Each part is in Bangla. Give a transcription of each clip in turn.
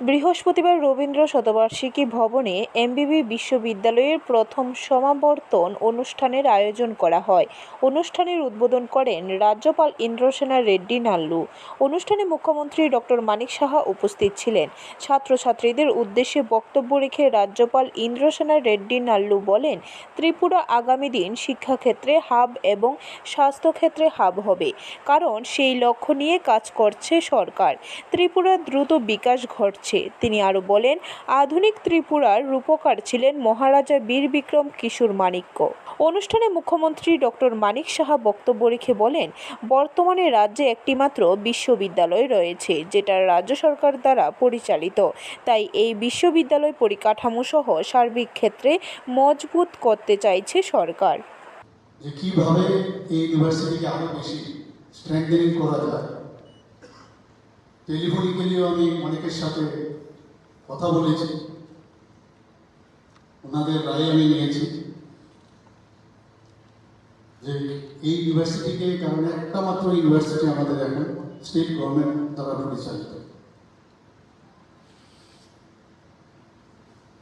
বৃহস্পতিবার রবীন্দ্র শতবার্ষিকী ভবনে এমবিবি বিশ্ববিদ্যালয়ের প্রথম সমাবর্তন অনুষ্ঠানের আয়োজন করা হয়। অনুষ্ঠানের উদ্বোধন করেন রাজ্যপাল ইন্দ্রসেনা রেড্ডি নাল্লু। অনুষ্ঠানে মুখ্যমন্ত্রী ডক্টর মানিক সাহা উপস্থিত ছিলেন। ছাত্রছাত্রীদের উদ্দেশ্যে বক্তব্য রেখে রাজ্যপাল ইন্দ্রসেনা রেড্ডি নাল্লু বলেন, ত্রিপুরা আগামী দিন শিক্ষাক্ষেত্রে হাব এবং স্বাস্থ্যক্ষেত্রে হাব হবে, কারণ সেই লক্ষ্য নিয়ে কাজ করছে সরকার। ত্রিপুরা দ্রুত বিকাশ ঘটছে। তিনি আরও বলেন, আধুনিক ত্রিপুরার রূপকার ছিলেন মহারাজা বীর বিক্রম কিশোর মাণিক্য। অনুষ্ঠানে মুখ্যমন্ত্রী ডক্টর মানিক সাহা বক্তব্য রেখে বলেন, বর্তমানে রাজ্যে একটিমাত্র বিশ্ববিদ্যালয় রয়েছে যেটা রাজ্য সরকার দ্বারা পরিচালিত। তাই এই বিশ্ববিদ্যালয় পরিকাঠামো সহ সার্বিক ক্ষেত্রে মজবুত করতে চাইছে সরকার। কীভাবে এই ইউনিভার্সিটিকে আরও বেশি স্ট্রেংথেনিং করা যায়। টেলিফোনিক্যালিও আমি অনেকের সাথে কথা বলেছি। ওনাদের রায় আমি নিয়েছি যে এই ইউনিভার্সিটিকে, কারণ একটা মাত্র ইউনিভার্সিটি আমাদের এখন, স্টেট গভর্নমেন্ট দ্বারা পরিচালিত।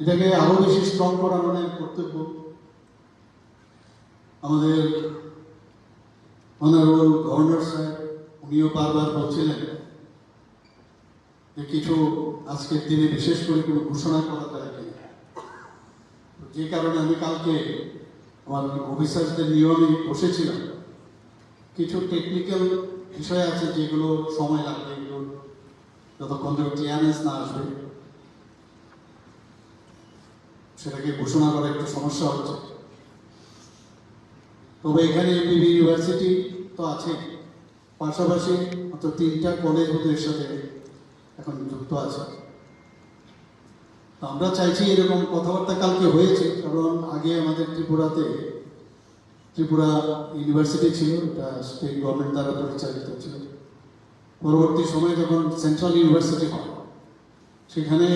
এটাকে আরও বেশি স্ট্রং করা আমাদের কর্তব্য। আমাদের অনারেবল গভর্নর সাহেব উনিও বারবার বলছিলেন যে কিছু আজকের দিনে বিশেষ করে কোনো ঘোষণা করা যায় কিনা। যে কারণে আমি কালকে আমার অফিসার্সদের নিয়েও আমি বসেছিলাম। কিছু টেকনিক্যাল বিষয় আছে যেগুলো সময় লাগবে, এগুলো যতক্ষণ ধরে ক্লিয়ারেন্স না আসবে, সেটাকে ঘোষণা করা একটু সমস্যা হচ্ছে। তবে এখানে এমবিবি ইউনিভার্সিটি তো আছে। পাশাপাশি মাত্র তিনটা কলেজের সাথে এখন যুক্ত আছে। আমরা চাইছি এরকম কথাবার্তা কালকে হয়েছে, কারণ আগে আমাদের ত্রিপুরাতে, ত্রিপুরা ইউনিভার্সিটি ছিল, এটা স্টেট গভর্নমেন্ট দ্বারা পরিচালিত ছিল। পরবর্তী সময়ে যখন সেন্ট্রাল ইউনিভার্সিটি হয়, সেখানে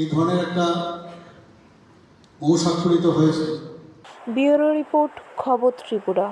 এই ধরনের একটা মৌ স্বাক্ষরিত হয়েছে। ব্যুরো রিপোর্ট, খবর ত্রিপুরা।